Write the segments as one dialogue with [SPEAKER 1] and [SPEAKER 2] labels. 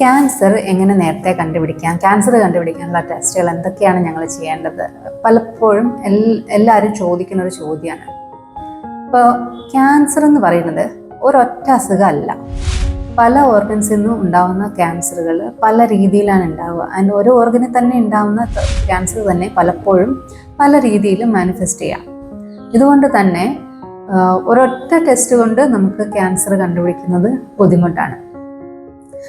[SPEAKER 1] Cancer എങ്ങനെ നേരത്തെ കണ്ടുപിടിക്കാം? ക്യാൻസർ കണ്ടുപിടിക്കാനുള്ള ടെസ്റ്റുകൾ എന്തൊക്കെയാണ് ഞങ്ങൾ ചെയ്യേണ്ടത്? പലപ്പോഴും എല്ലാവരും ചോദിക്കുന്ന ഒരു ചോദ്യമാണ് ഇപ്പോൾ ക്യാൻസർ എന്ന് പറയുന്നത് ഒരൊറ്റ അസുഖമല്ല പല ഓർഗൻസിൽ നിന്നും ഉണ്ടാവുന്ന ക്യാൻസറുകൾ പല രീതിയിലാണ് ഉണ്ടാവുക. അതിന്റെ ഓരോ ഓർഗനിൽ തന്നെ ഉണ്ടാവുന്ന ക്യാൻസർ തന്നെ പലപ്പോഴും പല രീതിയിലും മാനിഫെസ്റ്റ് ചെയ്യാം. ഇതുകൊണ്ട് തന്നെ ഒരൊറ്റ ടെസ്റ്റ് കൊണ്ട് നമുക്ക് ക്യാൻസർ കണ്ടുപിടിക്കുന്നത് ബുദ്ധിമുട്ടാണ്.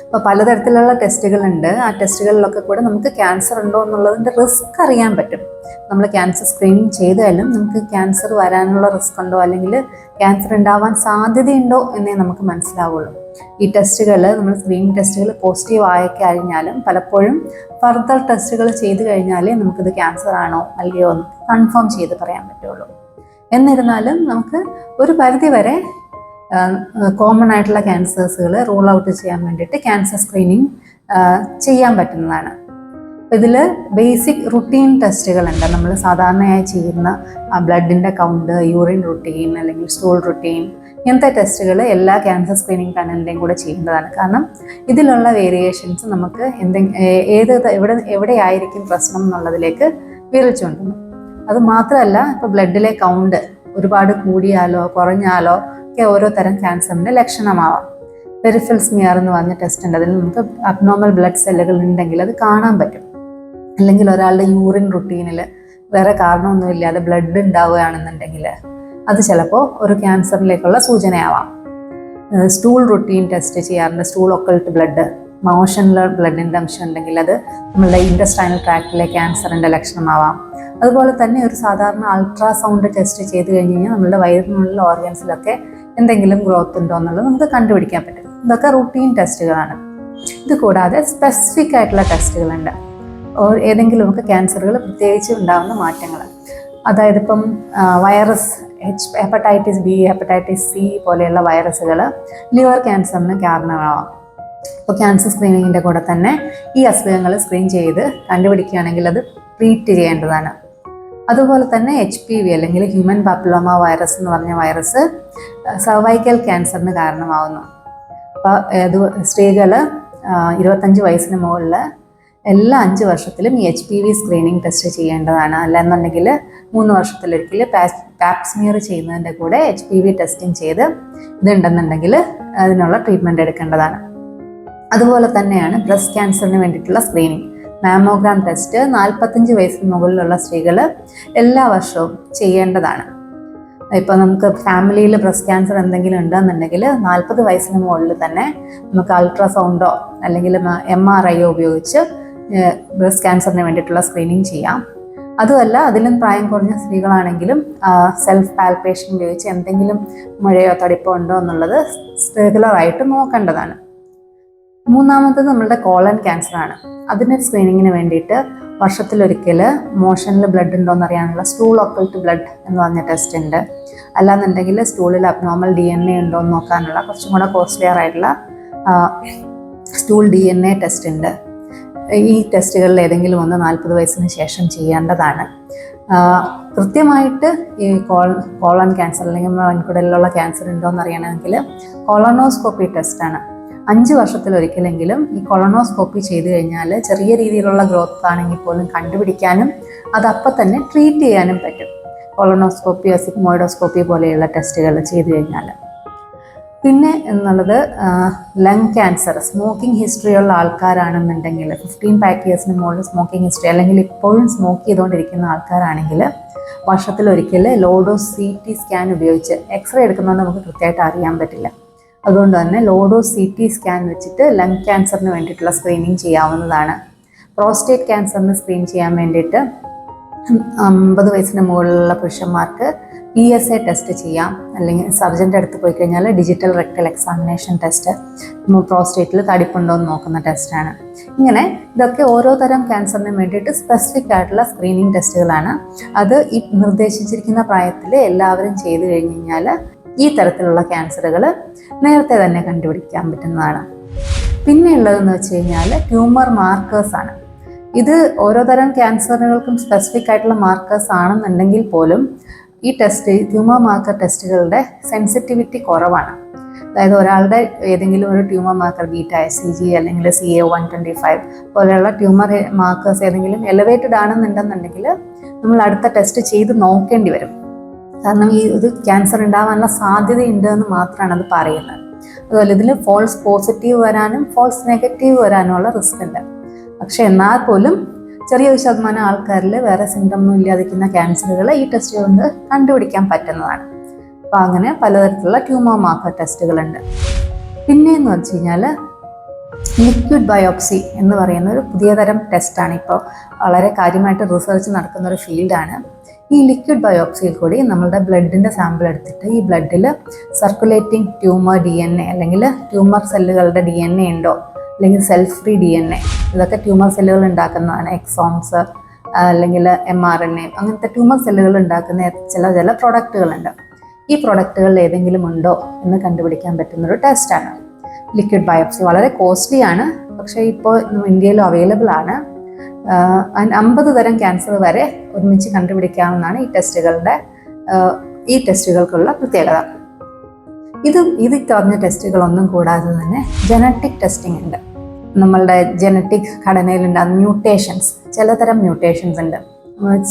[SPEAKER 1] അപ്പോൾ പലതരത്തിലുള്ള ടെസ്റ്റുകളുണ്ട്. ആ ടെസ്റ്റുകളിലൊക്കെ കൂടെ നമുക്ക് ക്യാൻസർ ഉണ്ടോ എന്നുള്ളതിന്റെ റിസ്ക് അറിയാൻ പറ്റും. നമ്മൾ ക്യാൻസർ സ്ക്രീനിങ് ചെയ്താലും നമുക്ക് ക്യാൻസർ വരാനുള്ള റിസ്ക് ഉണ്ടോ അല്ലെങ്കിൽ ക്യാൻസർ ഉണ്ടാവാൻ സാധ്യതയുണ്ടോ എന്നേ നമുക്ക് മനസ്സിലാവുള്ളൂ. ഈ ടെസ്റ്റുകൾ നമ്മൾ സ്ക്രീനിങ് ടെസ്റ്റുകൾ പോസിറ്റീവ് ആയി കഴിഞ്ഞാലും പലപ്പോഴും ഫർദർ ടെസ്റ്റുകൾ ചെയ്ത് കഴിഞ്ഞാലേ നമുക്കിത് ക്യാൻസർ ആണോ അല്ലയോ എന്ന് കൺഫേം ചെയ്ത് പറയാൻ പറ്റുള്ളൂ. എന്നിരുന്നാലും നമുക്ക് ഒരു പരിധി വരെ കോമൺ ആയിട്ടുള്ള ക്യാൻസേഴ്സുകൾ റൂൾ ഔട്ട് ചെയ്യാൻ വേണ്ടിയിട്ട് ക്യാൻസർ സ്ക്രീനിങ് ചെയ്യാൻ പറ്റുന്നതാണ്. ഇതിൽ ബേസിക് റുട്ടീൻ ടെസ്റ്റുകളുണ്ട് നമ്മൾ സാധാരണയായി ചെയ്യുന്ന ബ്ലഡിന്റെ കൗണ്ട് യൂറിൻ റുട്ടീൻ അല്ലെങ്കിൽ സ്റ്റോൾ റുട്ടീൻ ഇങ്ങനത്തെ ടെസ്റ്റുകൾ എല്ലാ ക്യാൻസർ സ്ക്രീനിങ് പാനലിന്റെയും കൂടെ ചെയ്യേണ്ടതാണ് കാരണം ഇതിലുള്ള വേരിയേഷൻസ് നമുക്ക് എന്തെങ്കിലും ഏത് എവിടെ എവിടെയായിരിക്കും പ്രശ്നം എന്നുള്ളതിലേക്ക് വിരൽച്ചുകൊണ്ടുന്നു അത് മാത്രമല്ല ഇപ്പോൾ ബ്ലഡിലെ കൗണ്ട് ഒരുപാട് കൂടിയാലോ കുറഞ്ഞാലോ ഒക്കെ ഓരോ തരം ക്യാൻസറിന്റെ ലക്ഷണമാവാം. പെരിഫൽ സ്മിയർ എന്ന് പറഞ്ഞ ടെസ്റ്റ് ഉണ്ട്. അതിൽ നമുക്ക് അബ്നോർമൽ ബ്ലഡ് സെല്ലുകൾ ഉണ്ടെങ്കിൽ അത് കാണാൻ പറ്റും. അല്ലെങ്കിൽ ഒരാളുടെ യൂറിൻ റുട്ടീനിൽ വേറെ കാരണമൊന്നുമില്ലാതെ ബ്ലഡ് ഉണ്ടാവുകയാണെന്നുണ്ടെങ്കിൽ അത് ചിലപ്പോൾ ഒരു ക്യാൻസറിലേക്കുള്ള സൂചനയാവാം. സ്റ്റൂൾ റുട്ടീൻ ടെസ്റ്റ് ചെയ്യാറുണ്ട്. സ്റ്റൂൾ ഒക്കൾട്ട് ബ്ലഡ് മോഷനിൽ ബ്ലഡ് ഇൻഡംഷൻ ഉണ്ടെങ്കിൽ അത് നമ്മളുടെ ഇൻഡസ്ട്രൈനൽ ട്രാക്റ്റിലെ ക്യാൻസറിന്റെ ലക്ഷണമാവാം. അതുപോലെ തന്നെ ഒരു സാധാരണ അൾട്രാസൗണ്ട് ടെസ്റ്റ് ചെയ്ത് കഴിഞ്ഞ് കഴിഞ്ഞാൽ നമ്മളുടെ വയറിനുള്ള ഓർഗൻസിലൊക്കെ എന്തെങ്കിലും ഗ്രോത്ത് ഉണ്ടോ എന്നുള്ളത് നമുക്ക് കണ്ടുപിടിക്കാൻ പറ്റും. ഇതൊക്കെ റൂട്ടീൻ ടെസ്റ്റുകളാണ് ഇത് കൂടാതെ സ്പെസിഫിക് ആയിട്ടുള്ള ടെസ്റ്റുകളുണ്ട് ഏതെങ്കിലും ഒക്കെ ക്യാൻസറുകൾ പ്രത്യേകിച്ച് ഉണ്ടാകുന്ന മാറ്റങ്ങൾ അതായത് ഇപ്പം virus H hepatitis B hepatitis C പോലെയുള്ള വൈറസുകൾ ലിവർ ക്യാൻസറിന് കാരണമാവാം അപ്പോൾ ക്യാൻസർ സ്ക്രീനിങ്ങിന്റെ കൂടെ തന്നെ ഈ അസുഖങ്ങൾ സ്ക്രീൻ ചെയ്ത് കണ്ടുപിടിക്കുകയാണെങ്കിൽ അത് ട്രീറ്റ് ചെയ്യേണ്ടതാണ്. അതുപോലെ തന്നെ എച്ച് പി വി അല്ലെങ്കിൽ ഹ്യൂമൻ പാപ്പിലോമ വൈറസ് എന്ന് പറഞ്ഞ വൈറസ് സർവൈക്കൽ ക്യാൻസറിന് കാരണമാവുന്നു. അപ്പോൾ അത് സ്ത്രീകൾ ഇരുപത്തഞ്ച് വയസ്സിന് മുകളിൽ എല്ലാ അഞ്ച് വർഷത്തിലും ഈ H P V screening test ചെയ്യേണ്ടതാണ്. അല്ലെന്നുണ്ടെങ്കിൽ മൂന്ന് വർഷത്തിലൊരിക്കൽ പാപ്സ്മിയർ ചെയ്യുന്നതിന്റെ കൂടെ എച്ച് പി വി ടെസ്റ്റിംഗ് ചെയ്ത് ഇതുണ്ടെന്നുണ്ടെങ്കിൽ അതിനുള്ള ട്രീറ്റ്മെന്റ് എടുക്കേണ്ടതാണ്. അതുപോലെ തന്നെയാണ് ബ്രസ്റ്റ് ക്യാൻസറിന് വേണ്ടിയിട്ടുള്ള സ്ക്രീനിങ് മാമോഗ്രാം ടെസ്റ്റ് നാൽപ്പത്തഞ്ച് വയസ്സിന് മുകളിലുള്ള സ്ത്രീകൾ എല്ലാ വർഷവും ചെയ്യേണ്ടതാണ്. ഇപ്പോൾ നമുക്ക് ഫാമിലിയിൽ ബ്രസ്റ്റ് ക്യാൻസർ എന്തെങ്കിലും ഉണ്ടെന്നുണ്ടെങ്കിൽ നാൽപ്പത് വയസ്സിന് മുകളിൽ തന്നെ നമുക്ക് അൾട്രാസൗണ്ടോ അല്ലെങ്കിൽ എം ആർ ഐയോ ഉപയോഗിച്ച് ബ്രസ്റ്റ് ക്യാൻസറിന് വേണ്ടിയിട്ടുള്ള സ്ക്രീനിങ് ചെയ്യാം. അതുമല്ല അതിലും പ്രായം കുറഞ്ഞ സ്ത്രീകളാണെങ്കിലും സെൽഫ് പാൽപേഷൻ ഉപയോഗിച്ച് എന്തെങ്കിലും മുഴയോ തടിപ്പോ ഉണ്ടോ എന്നുള്ളത് റെഗുലറായിട്ട് നോക്കേണ്ടതാണ്. മൂന്നാമത്തത് നമ്മളുടെ കോളൻ ക്യാൻസർ ആണ്. അതിന്റെ സ്ക്രീനിങ്ങിന് വേണ്ടിയിട്ട് വർഷത്തിലൊരിക്കൽ മോഷനിൽ ബ്ലഡ് ഉണ്ടോ എന്ന് അറിയാനുള്ള സ്റ്റൂൾ ഒക്കൾട്ട് ബ്ലഡ് എന്ന് പറഞ്ഞ ടെസ്റ്റ് ഉണ്ട്. അല്ലാന്നുണ്ടെങ്കിൽ സ്റ്റൂളിൽ അബ്നോർമൽ ഡി എൻ എ ഉണ്ടോ എന്ന് നോക്കാനുള്ള കുറച്ചും കൂടെ കോസ്റ്റ്ലിയർ ആയിട്ടുള്ള stool D N A test ഉണ്ട്. ഈ ടെസ്റ്റുകളിൽ ഏതെങ്കിലും ഒന്ന് നാൽപ്പത് വയസ്സിന് ശേഷം ചെയ്യേണ്ടതാണ്. കൃത്യമായിട്ട് ഈ കോൾ കോളൺ ക്യാൻസർ അല്ലെങ്കിൽ വൻകുടലിലുള്ള ക്യാൻസർ ഉണ്ടോ എന്ന് അറിയണമെങ്കിൽ കോളോണോസ്കോപ്പി ടെസ്റ്റാണ് അഞ്ച് വർഷത്തിലൊരിക്കലെങ്കിലും ഈ കൊളോണോസ്കോപ്പി ചെയ്തു കഴിഞ്ഞാൽ ചെറിയ രീതിയിലുള്ള ഗ്രോത്ത് ആണെങ്കിൽ പോലും കണ്ടുപിടിക്കാനും അത് അപ്പം തന്നെ ട്രീറ്റ് ചെയ്യാനും പറ്റും. കൊളോണോസ്കോപ്പി സിഗ്മോയിഡോസ്കോപ്പി പോലെയുള്ള ടെസ്റ്റുകൾ ചെയ്തു കഴിഞ്ഞാൽ പിന്നെ എന്നുള്ളത് ലങ് ക്യാൻസർ സ്മോക്കിംഗ് ഹിസ്റ്ററി ഉള്ള ആൾക്കാരാണെന്നുണ്ടെങ്കിൽ ഫിഫ്റ്റീൻ പാക്ക് ഇയേഴ്സിന് മുകളിൽ സ്മോക്കിംഗ് ഹിസ്റ്ററി അല്ലെങ്കിൽ ഇപ്പോഴും സ്മോക്ക് ചെയ്തുകൊണ്ടിരിക്കുന്ന ആൾക്കാരാണെങ്കിൽ വർഷത്തിലൊരിക്കൽ low dose C T scan ഉപയോഗിച്ച് എക്സ്റേ എടുക്കുന്നതുകൊണ്ട് നമുക്ക് കൃത്യമായിട്ട് അറിയാൻ പറ്റില്ല. അതുകൊണ്ട് തന്നെ low dose C T scan വെച്ചിട്ട് ലങ് ക്യാൻസറിന് വേണ്ടിയിട്ടുള്ള സ്ക്രീനിങ് ചെയ്യാവുന്നതാണ്. പ്രോസ്റ്റേറ്റ് ക്യാൻസറിന് സ്ക്രീൻ ചെയ്യാൻ വേണ്ടിയിട്ട് അമ്പത് വയസ്സിന് മുകളിലുള്ള പുരുഷന്മാർക്ക് പി എസ് എ ടെസ്റ്റ് ചെയ്യാം. അല്ലെങ്കിൽ സർജന്റെ അടുത്ത് പോയി കഴിഞ്ഞാൽ ഡിജിറ്റൽ റെക്ടൽ എക്സാമിനേഷൻ ടെസ്റ്റ് പ്രോസ്റ്റേറ്റിൽ തടിപ്പുണ്ടോ എന്ന് നോക്കുന്ന ടെസ്റ്റാണ് ഇങ്ങനെ ഇതൊക്കെ ഓരോ തരം ക്യാൻസറിന് വേണ്ടിയിട്ട് സ്പെസിഫിക് ആയിട്ടുള്ള സ്ക്രീനിങ് ടെസ്റ്റുകളാണ് അത് ഈ നിർദ്ദേശിച്ചിരിക്കുന്ന പ്രായത്തിൽ എല്ലാവരും ചെയ്തു കഴിഞ്ഞ് കഴിഞ്ഞാൽ ഈ തരത്തിലുള്ള ക്യാൻസറുകൾ നേരത്തെ തന്നെ കണ്ടുപിടിക്കാൻ പറ്റുന്നതാണ്. പിന്നെ ഉള്ളതെന്ന് വെച്ച് കഴിഞ്ഞാൽ ട്യൂമർ മാർക്കേഴ്സ് ആണ്. ഇത് ഓരോ തരം ക്യാൻസറുകൾക്കും സ്പെസിഫിക് ആയിട്ടുള്ള മാർക്കേഴ്സ് ആണെന്നുണ്ടെങ്കിൽ പോലും ഈ ടെസ്റ്റ് ട്യൂമർ മാർക്കർ ടെസ്റ്റുകളുടെ സെൻസിറ്റിവിറ്റി കുറവാണ്. അതായത് ഒരാളുടെ ഏതെങ്കിലും ഒരു tumour marker beta S C G അല്ലെങ്കിൽ C A one twenty five പോലെയുള്ള ട്യൂമർ മാർക്കേഴ്സ് ഏതെങ്കിലും എലവേറ്റഡ് ആണെന്നുണ്ടെന്നുണ്ടെങ്കിൽ നമ്മൾ അടുത്ത ടെസ്റ്റ് ചെയ്ത് നോക്കേണ്ടി വരും. കാരണം ഈ ഒരു ക്യാൻസർ ഉണ്ടാവാനുള്ള സാധ്യതയുണ്ട് എന്ന് മാത്രമാണ് അത് പറയുന്നത്. അതുപോലെ ഇതിൽ ഫോൾസ് പോസിറ്റീവ് വരാനും ഫോൾസ് നെഗറ്റീവ് വരാനുമുള്ള റിസ്ക് ഉണ്ട് പക്ഷെ എന്നാൽ പോലും ചെറിയൊരു ശതമാനം ആൾക്കാരിൽ വേറെ സിംറ്റം ഒന്നും ഇല്ലാതിരിക്കുന്ന ക്യാൻസറുകൾ ഈ ടെസ്റ്റ് കൊണ്ട് കണ്ടുപിടിക്കാൻ പറ്റുന്നതാണ്. അപ്പോൾ അങ്ങനെ പലതരത്തിലുള്ള ട്യൂമർ മാർക്കർ ടെസ്റ്റുകളുണ്ട് പിന്നെയെന്ന് വെച്ച് കഴിഞ്ഞാൽ ലിക്വിഡ് ബയോപ്സി എന്ന് പറയുന്ന ഒരു പുതിയ തരം ടെസ്റ്റാണ് ഇപ്പോൾ വളരെ കാര്യമായിട്ട് റിസർച്ച് നടക്കുന്ന ഒരു ഫീൽഡാണ് ഈ ലിക്വിഡ് ബയോപ്സിയിൽ കൂടി നമ്മളുടെ ബ്ലഡിന്റെ സാമ്പിൾ എടുത്തിട്ട് ഈ ബ്ലഡിൽ circulating tumour D N A അല്ലെങ്കിൽ ട്യൂമർ സെല്ലുകളുടെ ഡി എൻ എ ഉണ്ടോ? അല്ലെങ്കിൽ self free D N A ഇതൊക്കെ ട്യൂമർ സെല്ലുകൾ ഉണ്ടാക്കുന്നതാണ്. എക്സോംസ് അല്ലെങ്കിൽ എം ആർ എൻ എ അങ്ങനത്തെ ട്യൂമർ സെല്ലുകൾ ഉണ്ടാക്കുന്ന ചില ചില പ്രൊഡക്റ്റുകളുണ്ട് ഈ പ്രൊഡക്റ്റുകളിൽ ഏതെങ്കിലും ഉണ്ടോ എന്ന് കണ്ടുപിടിക്കാൻ പറ്റുന്ന ഒരു ടെസ്റ്റാണ് ലിക്വിഡ് ബയോപ്സി വളരെ കോസ്റ്റ്ലിയാണ് പക്ഷേ ഇപ്പോൾ ഇന്ത്യയിലും അവൈലബിൾ ആണ്. അമ്പത് തരം ക്യാൻസർ വരെ ഒരുമിച്ച് കണ്ടുപിടിക്കാവുന്നതാണ് ഈ ടെസ്റ്റുകളുടെ ഈ ടെസ്റ്റുകൾക്കുള്ള പ്രത്യേകത. ഇത് ഇത് പറഞ്ഞ ടെസ്റ്റുകളൊന്നും കൂടാതെ തന്നെ ജനറ്റിക് ടെസ്റ്റിംഗ് ഉണ്ട്. നമ്മളുടെ ജനറ്റിക് ഘടനയിലുണ്ടാകുന്ന മ്യൂട്ടേഷൻസ് ചിലതരം മ്യൂട്ടേഷൻസ് ഉണ്ട്.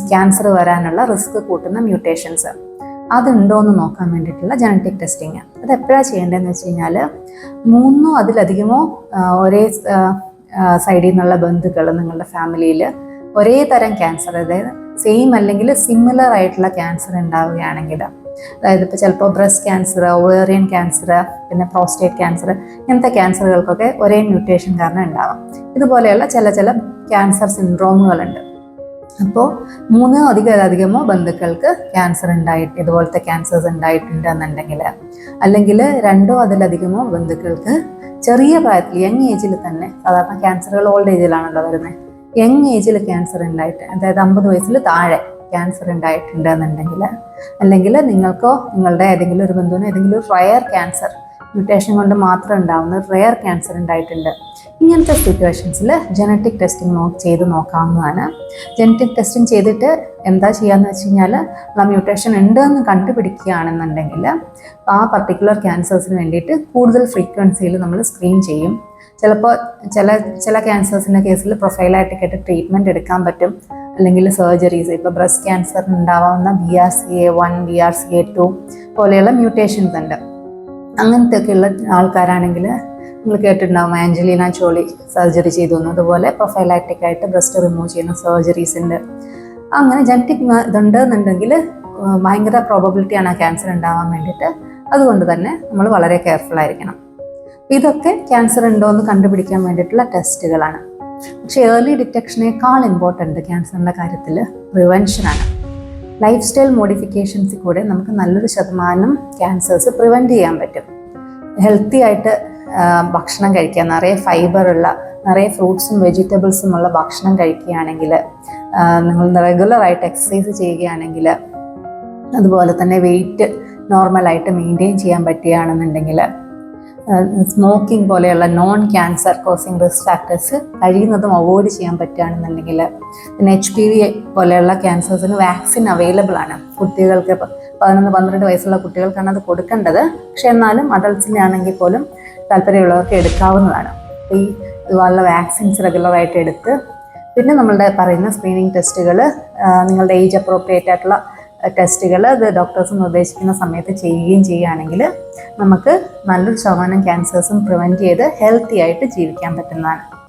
[SPEAKER 1] ക്യാൻസർ വരാനുള്ള റിസ്ക് കൂട്ടുന്ന മ്യൂട്ടേഷൻസ് അതുണ്ടോ എന്ന് നോക്കാൻ വേണ്ടിയിട്ടുള്ള ജനറ്റിക് ടെസ്റ്റിങ് അത് എപ്പോഴാണ് ചെയ്യേണ്ടതെന്ന് വെച്ച് കഴിഞ്ഞാൽ മൂന്നോ അതിലധികമോ ഒരേ സൈഡിൽ നിന്നുള്ള ബന്ധുക്കൾ നിങ്ങളുടെ ഫാമിലിയിൽ ഒരേ തരം ക്യാൻസർ അതായത് സെയിം അല്ലെങ്കിൽ സിമിലർ ആയിട്ടുള്ള ക്യാൻസർ ഉണ്ടാവുകയാണെങ്കിൽ അതായത് ഇപ്പോൾ ചിലപ്പോൾ ബ്രസ്റ്റ് ക്യാൻസർ ഓവേറിയൻ ക്യാൻസർ പിന്നെ പ്രോസ്റ്റേറ്റ് ക്യാൻസർ ഇങ്ങനത്തെ ക്യാൻസറുകൾക്കൊക്കെ ഒരേ മ്യൂട്ടേഷൻ കാരണം ഉണ്ടാവാം. ഇതുപോലെയുള്ള ചില ചില ക്യാൻസർ സിൻഡ്രോമുകളുണ്ട് അപ്പോൾ മൂന്നോ അധികമോ ബന്ധുക്കൾക്ക് ക്യാൻസർ ഉണ്ടായിട്ട് ഇതുപോലത്തെ ക്യാൻസേഴ്സ് ഉണ്ടായിട്ടുണ്ട് എന്നുണ്ടെങ്കിൽ അല്ലെങ്കിൽ രണ്ടോ അതിലധികമോ ബന്ധുക്കൾക്ക് ചെറിയ പ്രായത്തിൽ യങ് ഏജിൽ തന്നെ സാധാരണ ക്യാൻസറുകൾ ഓൾഡ് ഏജിലാണല്ലോ വരുന്നത് യങ് ഏജിൽ ക്യാൻസർ ഉണ്ടായിട്ട് അതായത് അമ്പത് വയസ്സിൽ താഴെ ക്യാൻസർ ഉണ്ടായിട്ടുണ്ട് എന്നുണ്ടെങ്കിൽ അല്ലെങ്കിൽ നിങ്ങൾക്കോ നിങ്ങളുടെ ഏതെങ്കിലും ഒരു ബന്ധുവിനോ ഏതെങ്കിലും ഒരു റയർ ക്യാൻസർ മ്യൂട്ടേഷൻ കൊണ്ട് മാത്രം ഉണ്ടാവുന്ന റയർ ക്യാൻസർ ഉണ്ടായിട്ടുണ്ട് ഇങ്ങനത്തെ സിറ്റുവേഷൻസിൽ ജനറ്റിക് ടെസ്റ്റിംഗ് നോ ചെയ്ത് നോക്കാവുന്നതാണ്. ജനറ്റിക് ടെസ്റ്റിംഗ് ചെയ്തിട്ട് എന്താ ചെയ്യാന്ന് വെച്ച് കഴിഞ്ഞാൽ ആ മ്യൂട്ടേഷൻ ഉണ്ട് എന്ന് കണ്ടുപിടിക്കുകയാണെന്നുണ്ടെങ്കിൽ ആ പർട്ടിക്കുലർ ക്യാൻസേഴ്സിന് വേണ്ടിയിട്ട് കൂടുതൽ ഫ്രീക്വൻസിയിൽ നമ്മൾ സ്ക്രീൻ ചെയ്യും. ചിലപ്പോൾ ചില ചില ക്യാൻസേഴ്സിന്റെ കേസിൽ പ്രൊഫൈലായിട്ട് കേട്ട് ട്രീറ്റ്മെന്റ് എടുക്കാൻ പറ്റും. അല്ലെങ്കിൽ സർജറീസ് ഇപ്പോൾ ബ്രസ്റ്റ് ക്യാൻസറിന് ഉണ്ടാവാവുന്ന B R C A one B R C A two പോലെയുള്ള മ്യൂട്ടേഷൻസ് ഉണ്ട്. അങ്ങനത്തെയൊക്കെയുള്ള ആൾക്കാരാണെങ്കിൽ നിങ്ങൾ കേട്ടിട്ടുണ്ടാവും ആഞ്ചലീന ചോളി സർജറി ചെയ്തു അതുപോലെ പ്രൊഫൈലാക്റ്റിക് ആയിട്ട് ബ്രസ്റ്റ് റിമൂവ് ചെയ്യുന്ന സർജറീസ് ഉണ്ട്. അങ്ങനെ ജനറ്റിക് ഇതുണ്ട് എന്നുണ്ടെങ്കിൽ ഭയങ്കര പ്രോബബിലിറ്റിയാണ് ആ ക്യാൻസർ ഉണ്ടാവാൻ വേണ്ടിയിട്ട്. അതുകൊണ്ട് തന്നെ നമ്മൾ വളരെ കെയർഫുൾ ആയിരിക്കണം. ഇതൊക്കെ ക്യാൻസർ ഉണ്ടോ എന്ന് കണ്ടുപിടിക്കാൻ വേണ്ടിയിട്ടുള്ള ടെസ്റ്റുകളാണ് പക്ഷേ ഏർലി ഡിറ്റക്ഷനേക്കാൾ ഇമ്പോർട്ടന്റ് ക്യാൻസറിന്റെ കാര്യത്തിൽ പ്രിവെൻഷനാണ് ലൈഫ് സ്റ്റൈൽ മോഡിഫിക്കേഷൻസിൽ കൂടെ നമുക്ക് നല്ലൊരു ശതമാനം ക്യാൻസേഴ്സ് പ്രിവെന്റ് ചെയ്യാൻ പറ്റും. ഹെൽത്തി ആയിട്ട് ഭക്ഷണം കഴിക്കുക. നിറയെ ഫൈബറുള്ള നിറയെ ഫ്രൂട്ട്സും വെജിറ്റബിൾസും ഉള്ള ഭക്ഷണം കഴിക്കുകയാണെങ്കിൽ നിങ്ങൾ റെഗുലറായിട്ട് എക്സസൈസ് ചെയ്യുകയാണെങ്കിൽ അതുപോലെ തന്നെ വെയിറ്റ് നോർമലായിട്ട് മെയിന്റെയിൻ ചെയ്യാൻ പറ്റുകയാണെന്നുണ്ടെങ്കിൽ സ്മോക്കിംഗ് പോലെയുള്ള non cancer causing risk factors കഴിയുന്നതും അവോയ്ഡ് ചെയ്യാൻ പറ്റുകയാണെന്നുണ്ടെങ്കിൽ പിന്നെ എച്ച് പി വി പോലെയുള്ള ക്യാൻസേഴ്സിന് വാക്സിൻ അവൈലബിൾ ആണ്. കുട്ടികൾക്ക് പതിനൊന്ന് പന്ത്രണ്ട് വയസ്സുള്ള കുട്ടികൾക്കാണ് അത് കൊടുക്കേണ്ടത്. പക്ഷെ എന്നാലും അഡൾട്ട്സിനെ ആണെങ്കിൽ പോലും താല്പര്യമുള്ളവർക്ക് എടുക്കാവുന്നതാണ്. ഈ ഇതുപോലുള്ള വാക്സിൻസ് റെഗുലറായിട്ട് എടുത്ത് പിന്നെ നമ്മളുടെ പറയുന്ന സ്ക്രീനിങ് ടെസ്റ്റുകൾ നിങ്ങളുടെ ഏജ് അപ്രോപ്രിയേറ്റ് ആയിട്ടുള്ള ടെസ്റ്റുകൾ അത് ഡോക്ടേഴ്സ് നിർദ്ദേശിക്കുന്ന സമയത്ത് ചെയ്യുകയും ചെയ്യുകയാണെങ്കിൽ നമുക്ക് നല്ലൊരു ശതമാനം ക്യാൻസേഴ്സും പ്രിവെന്റ് ചെയ്ത് ഹെൽത്തി ആയിട്ട് ജീവിക്കാൻ പറ്റുന്നതാണ്.